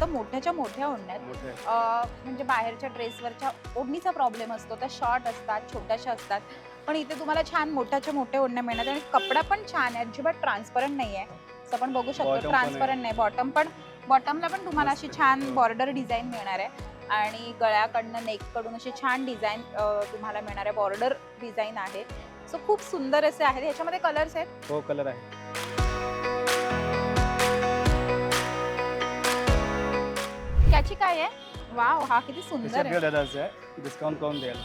मस्त मोठ्याच्या मोठ्या ओढण्या आहेत. मोठे अं, म्हणजे बाहेरच्या ड्रेसवरच्या ओढणीचा प्रॉब्लेम असतो त्या शॉर्ट असतात छोट्याशा असतात. पण इथे तुम्हाला छान मोठ्याच्या मोठ्या ओढण्या मिळणार आणि कपडा पण छान आहे अजिबात ट्रान्सपरंट नाही आहे असं आपण बघू शकतो Bottom पण ट्रान्सपरंट नाही बॉटम पण बॉटमला पण तुम्हाला अशी. छान. बॉर्डर डिझाईन मिळणार आहे. आणि गळ्याकडनं नेककडून अशी छान डिझाईन तुम्हाला मिळणार आहे बॉर्डर डिझाईन आहे. सो खूप सुंदर असे आहेत. ह्याच्यामध्ये कलर्स आहेत? हो कलर आहे त्याची काय आहे? वाव हा किती सुंदर आहे. डिस्काउंट करून द्याल.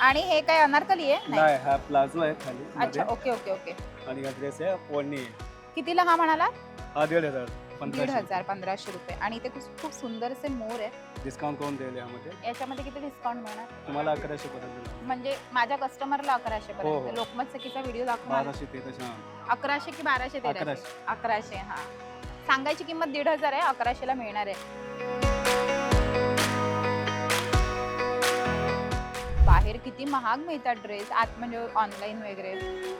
आणि हे काय अनारकली आहे? नाही. नाही हा प्लाझो आहे खाली अच्छा मध्ये ओके ओके ओके. आणि हा ड्रेस आहे ओढणी. आहे कितीला हा म्हणाला हा दीड हजार दीड पंधराशे हजार पंधराशे रुपये. आणि इथे खूप खूप सुंदर असे मोर आहे. डिस्काउंट करून द्याल यामध्ये. याच्यामध्ये किती डिस्काउंट मिळणार? तुम्हाला अकराशे पर्यंत म्हणजे माझ्या कस्टमरला अकराशे हो, पर्यंत. हो. लोकमत सखीचा व्हिडिओ बाराशे तशा. अकराशे की बाराशे तेराशे अकराशे. अकराशे हा. सांगायची किंमत दीड हजार आहे अकराशेला मिळणार आहे. बाहेर किती महाग मिळतात ड्रेस आत म्हणजे ऑनलाईन वगैरे.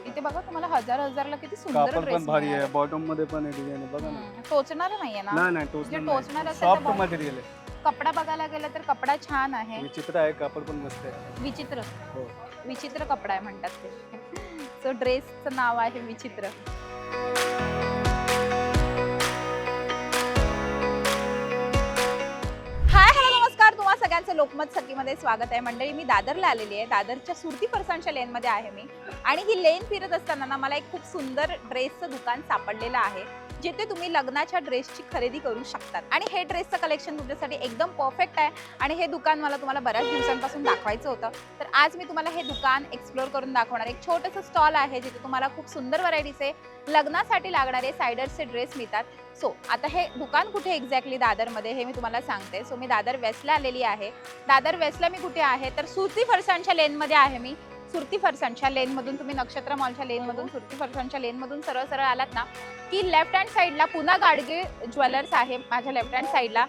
इथे बघा तुम्हाला हजार हजारला किती सुंदर कापड ड्रेस पण भारी आहे. बॉटममध्ये पण आहे डिझाईन बघा ना. टोचणार नाहीये ना? नाही नाही जे टोचणार टोचणार असेल तर सॉफ्ट मटेरियल आहे. कपडा बघायला गेलं तर कपडा छान आहे. विचित्र आहे कापड पण मस्त आहे. विचित्र. हो. विचित्र कपडा आहे म्हणतात ते. सो ड्रेसचं नाव आहे विचित्र. सगळ्यांचं लोकमत सखीमध्ये स्वागत आहे. मंडळी मी दादरला आलेली आहे. दादरच्या सुरती फरसाणच्या लेनमध्ये आहे मी. आणि ही लेन फिरत असताना ना मला एक खूप सुंदर ड्रेसचं दुकान सापडलेलं आहे. जिथे तुम्ही लग्नाच्या ड्रेसची खरेदी करू शकतात. आणि हे ड्रेसचं कलेक्शन तुमच्यासाठी एकदम परफेक्ट आहे. आणि हे दुकान मला तुम्हाला बऱ्याच दिवसांपासून दाखवायचं होतं. तर आज मी तुम्हाला हे दुकान एक्सप्लोअर करून दाखवणार एक छोटंसं स्टॉल आहे जिथे तुम्हाला खूप सुंदर व्हरायटीचे लग्नासाठी लागणारे सायडर्सचे ड्रेस मिळतात. सो आता हे दुकान कुठे एक्झॅक्टली दादरमध्ये हे मी तुम्हाला सांगते. सो मी दादर वेस्टला आलेली आहे. दादर वेस्टला मी कुठे आहे? तर सुरती फरसाणच्या लेनमध्ये आहे मी. सुरती फरसाणच्या लेनमधून तुम्ही नक्षत्र मॉलच्या लेनमधून सुरती फरसाणच्या लेनमधून सरळ सरळ आलात ना की लेफ्ट हँड साईडला पुन्हा गाडगे ज्वेलर्स आहे माझ्या लेफ्ट हँड साईडला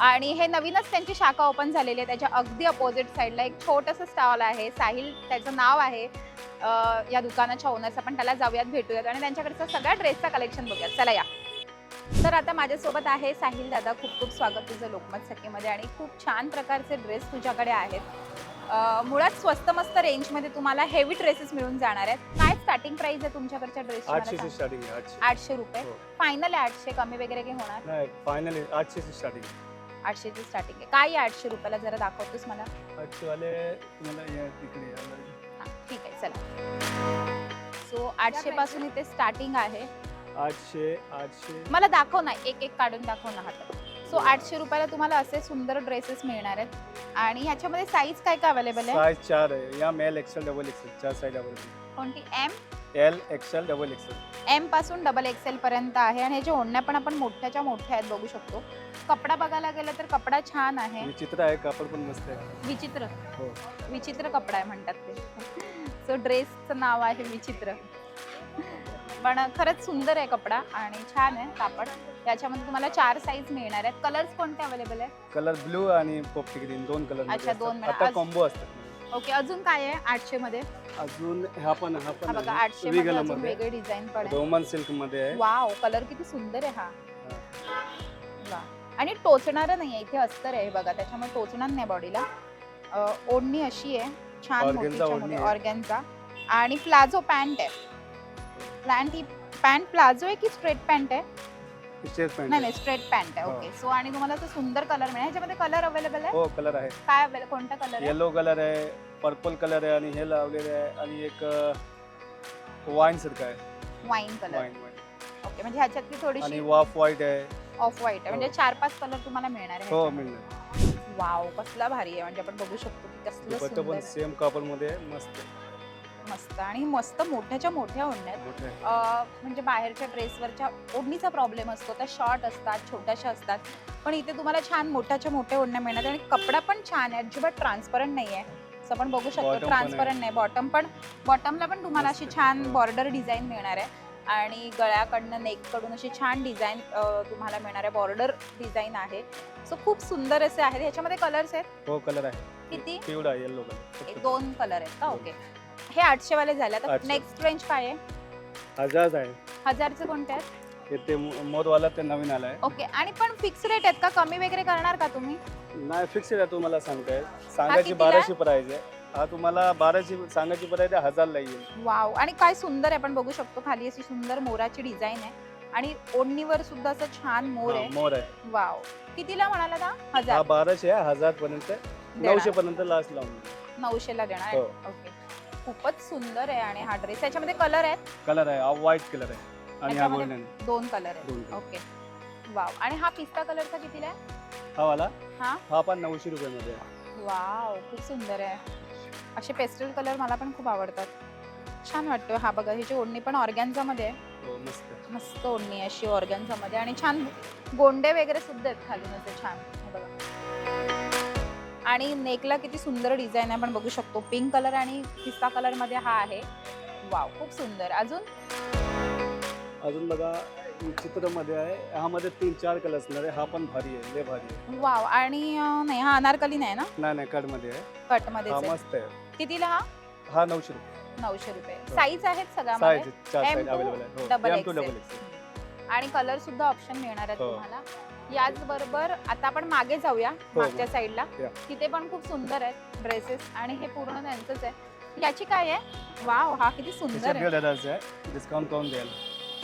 आणि हे नवीनच त्यांची शाखा ओपन झालेली आहे त्याच्या अगदी अपोजिट साईडला एक छोटंसं स्टॉल आहे साहिल त्याचं नाव आहे या दुकानाच्या ओनर्स आपण त्याला जाऊयात भेटूयात. आणि त्यांच्याकडचं सगळ्या ड्रेसचा कलेक्शन बघूयात. चला या. तर आता माझ्यासोबत आहे साहिल दादा खूप खूप स्वागत तुझं लोकमत सखीमध्ये. आणि खूप छान प्रकारचे ड्रेस तुझ्याकडे आहेत. मुळात स्वस्त मस्त रेंजमध्ये तुम्हाला हेवी ड्रेसेस मिळून जाणार आहेत. काय स्टार्टिंग प्राइस आहे तुमच्याकडच्या आठशे ड्रेसची से स्टार्टिंग आहे आठशे. आठशे रुपये. हो. फायनल आहे आठशे कमी वगैरे काही होणार? नाही फायनल आठशे स्टार्टिंग आठशेची स्टार्टिंग आहे. काय आहे आठशे रुपयाला जरा दाखवतोस मला? आठशे वाले तुम्हाला या तिकडे यायला लागेल. हा, ठीक आहे चला. सो आठशे पासून इथे स्टार्टिंग आहे. आठशे आठशे. मला दाखव ना एक एक काढून दाखव ना हातात. सो आठशे रुपयाला तुम्हाला असे सुंदर ड्रेसेस मिळणार आहेत. आणि ह्याच्यामध्ये साईज काय काय अवेलेबल आहे? साइज चार आहे. या M L XL double XL चार साईज अवेलेबल कोणती? M L XL double XL एमपासून double XL पर्यंत आहे. आणि ह्याच्या ओढण्या पण आपण मोठ्याच्या मोठ्या आहेत बघू शकतो. कपडा बघायला गेलं तर कपडा छान आहे. विचित्र आहे कापड पण मस्त आहे. विचित्र. हो. विचित्र कपडा आहे म्हणतात ते. सो ड्रेसचं नाव आहे विचित्र. पण खरंच सुंदर आहे कपडा आणि छान आहे कापड. याच्यामध्ये तुम्हाला चार साईज मिळणार आहेत. कलर्स कोणते अवेलेबल आहे कलर ब्लू आणि पोपटी ग्रीन दोन कलर अच्छा, दोन आता कॉम्बो असतात. ओके अजून काय आहे आठशे मध्ये? अजून हा पण हा हा पण बघा आहे. आठशे वी मध्ये कलर अजून मध्ये वेगळे डिझाईन पण आहे रोमन सिल्कमध्ये आहे. वाव कलर किती सुंदर आहे हा. वा. आणि टोचणार नाही इथे अस्तर आहे बघा. त्याच्यामुळे टोचणार नाही बॉडीला ओढणी अशी आहे. छान Organza मोठीच्या ओढणी मोठी आहे. ऑर्गॅनचा आणि प्लाझो पॅन्ट आहे. प्लॅन्ट ही पॅन्ट प्लाझो आहे की स्ट्रेट पॅन्ट आहे? पॅन्ट नाही नाही स्ट्रेट पॅन्ट आहे. हो. ओके. सो आणि तुम्हाला तो सुंदर कलर मिळेल. ह्याच्यामध्ये कलर अवेलेबल आहे? हो कलर आहे. काय अवेलेबल कोणता कलर आहे? येलो कलर आहे पर्पल कलर आहे आणि हे लावलेले आहे आणि एक वाईन सारखं आहे. Wine colour wine wine okay म्हणजे ह्याच्यातली आणि थोडीशी वाफ व्हाईट आहे. ऑफ व्हाईट आहे. म्हणजे हो. चार पाच कलर तुम्हाला मिळणार आहे हो ह्याच्यामध्ये. मिळणार. वाव कसला भारी आहे. म्हणजे आपण बघू शकतो की कसलं दुपट्टा सुंदर पण आहे. सेम कापडमध्ये आहे, मस्त आहे. मस्त आणि मस्त मोठ्याच्या मोठ्या ओढण्यात मोठं आहे. अं, म्हणजे बाहेरच्या ड्रेसवरच्या ओढणीचा प्रॉब्लेम असतो. त्या शॉर्ट असतात छोट्याशा असतात. पण इथे तुम्हाला छान मोठ्याच्या मोठ्या ओढण्या मिळणार आणि कपडा पण छान आहे. अजिबात ट्रान्सपरंट नाही आहे असं आपण बघू शकतो. ट्रान्सपरंट. नाही. बॉटम पण बॉटमला पण तुम्हाला अशी मस्त. छान हो. बॉर्डर डिझाईन मिळणार आहे. आणि गळ्याकडनं नेककडून अशी छान डिझाईन तुम्हाला मिळणार आहे. बॉर्डर डिझाईन आहे. सो खूप सुंदर असे आहेत. ह्याच्यामध्ये कलर्स आहेत? हो कलर आहे. किती? पिवळा कलर दोन कलर आहेत का? दोन. ओके हे आठशे वाले झाले. आता आठशे. नेक्स्ट रेंज काय आहे? हजार आहे. हजारचे कोणते आहेत? हे ते मोरवाला ते नवीन आलाय. ओके आणि पण फिक्स रेट आहेत का? कमी वगैरे करणार का तुम्ही? नाही फिक्स आहे तुम्हाला सांगताय. सांगायची कितीला? बाराशे प्राइस आहे. हा तुम्हाला बाराशे सांगायची प्राइस आहे हजारला येईल. वाव आणि काय सुंदर आहे आपण बघू शकतो. खाली अशी सुंदर मोराची डिझाईन आहे. आणि ओढणीवर सुद्धा असं छान मोर हा, आहे. मोर आहे. वाव कितीला म्हणाला ना हा हजार बाराशे आहे हजार पर्यंत देणार. नऊशे पर्यंत लास्ट लावून नऊशेला देणार आहे. हो. ओके खूपच सुंदर आहे आणि हा ड्रेस त्याच्यामध्ये कलर आहेत? कलर आहे. व्हाईट कलर आहे. आणि हा गोल्डन दोन कलर आहेत. दोन color. ओके वाव आणि हा पिस्ता कलरचा कितीला आहे? हा वाला? हा? हा पण नऊशे रुपयामध्ये आहे. वाव खूप सुंदर आहे. असे पेस्टल कलर मला पण खूप आवडतात. छान वाटतो. हा बघा ह्याची ओढणी पण ऑर्गॅन्झा मध्ये आहे. हो मस्त. मस्त ओढणी आहे अशी ऑर्गॅन्झा मध्ये आणि छान गोंडे वगैरे सुद्धा आहेत खालून. असे छान. हे बघा. आणि नेकला किती सुंदर डिझाईन आहे आपण बघू शकतो. पिंक कलर आणि पिस्ता कलरमध्ये हा आहे. वाव खूप सुंदर. अजून? अजून बघा चित्रामध्ये आहे. ह्यामध्ये तीन चार कलर असणार आहे. हा पण भारी आहे लय भारी आहे. वाव आणि नाही हा अनारकली नाही ना? नाही नाही कडमध्ये आहे. कट हा मध्ये मस्त आहे. कितीला हा? हा नऊशे रुपये. नऊशे रुपये. हो. साईज आहेत सगळ्यामध्ये? साईज चार अवेलेबल आहे. डबल हो. डबल आणि कलर सुद्धा ऑप्शन मिळणार आहेत हो. तुम्हाला. याचबरोबर आता आपण मागे जाऊया हो. मागच्या साईडला या. तिथे पण खूप सुंदर आहेत ड्रेसेस आणि हे पूर्ण त्यांचंच आहे. याची काय आहे? वाव हा किती सुंदर आहे. डिस्काउंट करून द्याल.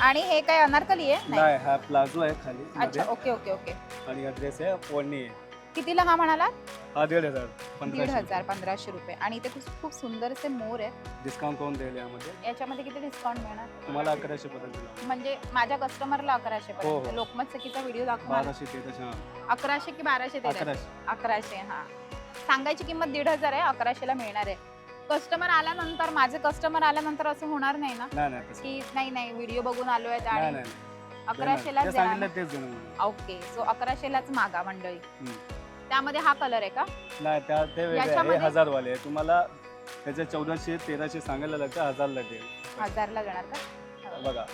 आणि हे काय अनारकली आहे? नाही. नाही हा प्लाझो आहे खाली मध्ये. अच्छा ओके ओके ओके. आणि हा ड्रेस आहे ओढणी आहे. कितीला हा म्हणाला हा दीड हजार. दीड हजार पंधराशे रुपये. आणि इथे खूप खूप सुंदर असे मोर आहेत. डिस्काउंट करून यामध्ये? याच्यामध्ये किती डिस्काउंट मिळणार? तुम्हाला अकराशे पर्यंत. म्हणजे माझ्या कस्टमरला अकराशे हो, पर्यंत. हो. लोकमत सखीचा व्हिडिओ बाराशे तशा अकराशे की बाराशे ते अकराशे. अकराशे हा. सांगायची किंमत दीड हजार आहे अकराशेला मिळणार आहे. कस्टमर आल्यानंतर माझे कस्टमर आल्यानंतर असं होणार नाही ना? नाही नाही तसं की नाही. नाही व्हिडिओ बघून आलो आहेत नाही आणि नाही अकराशेलाच जे देणार. सांगितलं तेच देणार. मला. ओके सो अकराशेलाच मागा मंडळी. हम्म. त्यामध्ये हा कलर आहे का? नाही त्या ते वेगळे आहे. हे? हजारवाले आहे. तुम्हाला त्याचे चौदाशे तेराशे सांगायला लागतं हजारला देईल. हजारला देणार का? बघा.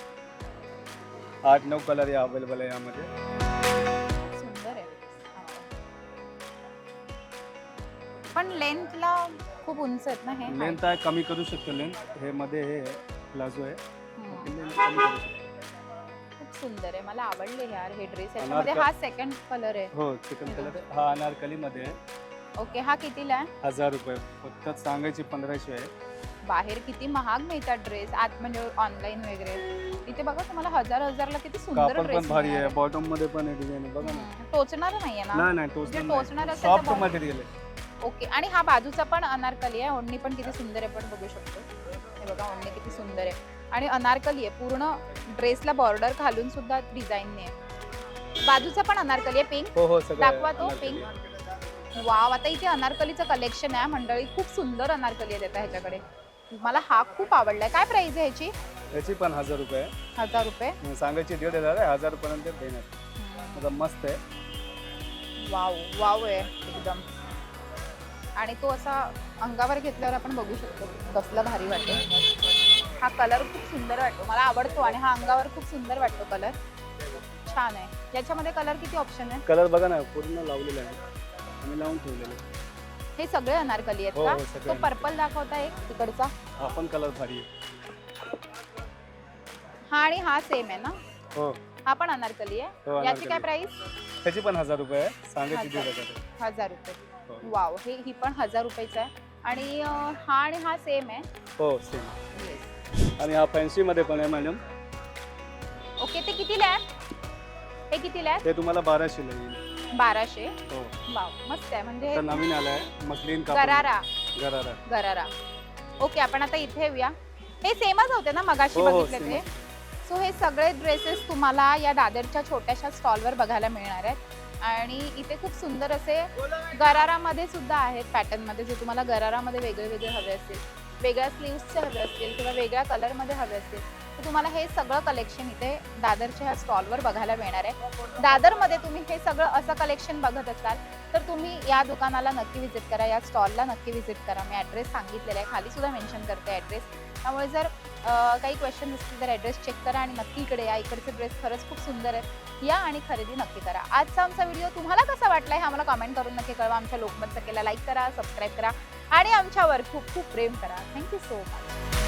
आठ नऊ कलर आहे अवेलेबल आहे यामध्ये. सुंदर आहे. पण लेंथला खूप उंच आहेत ना हे? लेंथ आहे कमी करू शकतो लेंथ हे मध्ये हे प्लाझो आहे. हम्म. लेंथ कमी करू शकतो. खूप सुंदर आहे. मला आवडले यार हे ड्रेस याच्यामध्ये अनारकली- हा सेकंड कलर आहे. हो चिकन कलर हा अनारकलीमध्ये आहे. ओके हा कितीला आहे? हजार रुपये. फक्त सांगायची पंधराशे आहे. बाहेर किती महाग मिळतात ड्रेस आत म्हणजे ऑनलाईन वगैरे. इथे बघा तुम्हाला हजार हजारला किती सुंदर कापड ड्रेस पण भारी आहे. बॉटममध्ये पण आहे डिझाईन बघा ना. टोचणार नाहीये ना? नाही नाही म्हणजे टोचणार टोचणार नाही असेल तर सॉफ्ट मटेरियल आहे ओके आणि हा बाजूचा पण अनारकली आहे. ओढणी पण किती सुंदर आहे पण बघू शकतो. हे बघा ओढणी किती सुंदर आहे. आणि अनारकली आहे. पूर्ण ड्रेसला बॉर्डर घालून सुद्धा डिझाईन आहे. बाजूचा पण अनारकली आहे पिंक हो हो दाखवा तो आहे. वाव आता इथे अनारकलीचं कलेक्शन आहे. मंडळी खूप सुंदर अनारकली आहेत आता ह्याच्याकडे. मला हा खूप आवडलाय. काय प्राइस आहे ह्याची? याची पण हजार रुपये आहे. हजार रुपये? सांगायची दीड हजार आहे. हजार पर्यंत देणार. आता मस्त आहे. वाव वाव आहे एकदम. आणि तो असा अंगावर घेतल्यावर आपण बघू शकतो. कसला भारी वाटतो हा कलर खूप सुंदर वाटतो. मला आवडतो आणि हा अंगावर खूप सुंदर वाटतो कलर छान आहे. याच्यामध्ये कलर किती ऑप्शन आहे? कलर बघा ना पूर्ण लावलेला आहे आम्ही लावून ठेवलेलं. हे सगळे अनारकली आहेत हो, का? हो, सगळे तो पर्पल दाखवता एक तिकडचा? हा पण कलर भारी आहे. हा आणि हा सेम आहे ना? हो. हा पण अनारकली आहे. हो याची काय. प्राइस त्याची पण हजार रुपये आहे. सांगायची दीड हजार. रुपये. हो. वाव हे ही पण हजार रुपयाचा आहे. आणि अं, हा आणि हा सेम आहे. हो सेम आणि हा फॅन्सी मध्ये पण आहे मॅडम ओके ते कितीला आहे हे कितीला आहे ते तुम्हाला बाराशेला येईल. बाराशे? हो. वाव मस्त आहे. म्हणजे नवीन आलाय मसलीन कापड गरारा. गरारा. गरारा. ओके आपण आता इथे येऊया. हे सेमच होते ना मगाशी हो, हो, बघितले ते? सो हे सगळे ड्रेसेस तुम्हाला या दादरच्या छोट्याशा स्टॉलवर बघायला मिळणार आहेत. आणि इथे खूप सुंदर असे गरारामध्ये सुद्धा आहेत पॅटर्नमध्ये जे तुम्हाला गरारामध्ये वेगळे वेगळे हवे असतील वेगळ्या स्लीव्सचे हवे असतील किंवा वेगळ्या कलरमध्ये हवे असतील तर तुम्हाला हे सगळं कलेक्शन इथे दादरच्या ह्या स्टॉलवर बघायला मिळणार आहे. दादरमध्ये तुम्ही हे सगळं असं कलेक्शन बघत असाल तर तुम्ही या दुकानाला नक्की व्हिजिट करा या स्टॉलला नक्की व्हिजिट करा. मी ॲड्रेस सांगितलेला आहे खाली सुद्धा मेन्शन करते ॲड्रेस त्यामुळे जर काही क्वेश्चन असतील तर ॲड्रेस चेक करा आणि नक्की इकडे या इकडचे ड्रेस खरंच खूप सुंदर आहेत. या आणि खरेदी नक्की करा. आजचा आमचा व्हिडिओ तुम्हाला कसा वाटला हे आम्हाला कमेंट करून नक्की कळवा. आमच्या लोकमत सकेला लाईक करा सबस्क्राईब करा. आणि आमच्यावर खूप खूप प्रेम करा. Thank you so much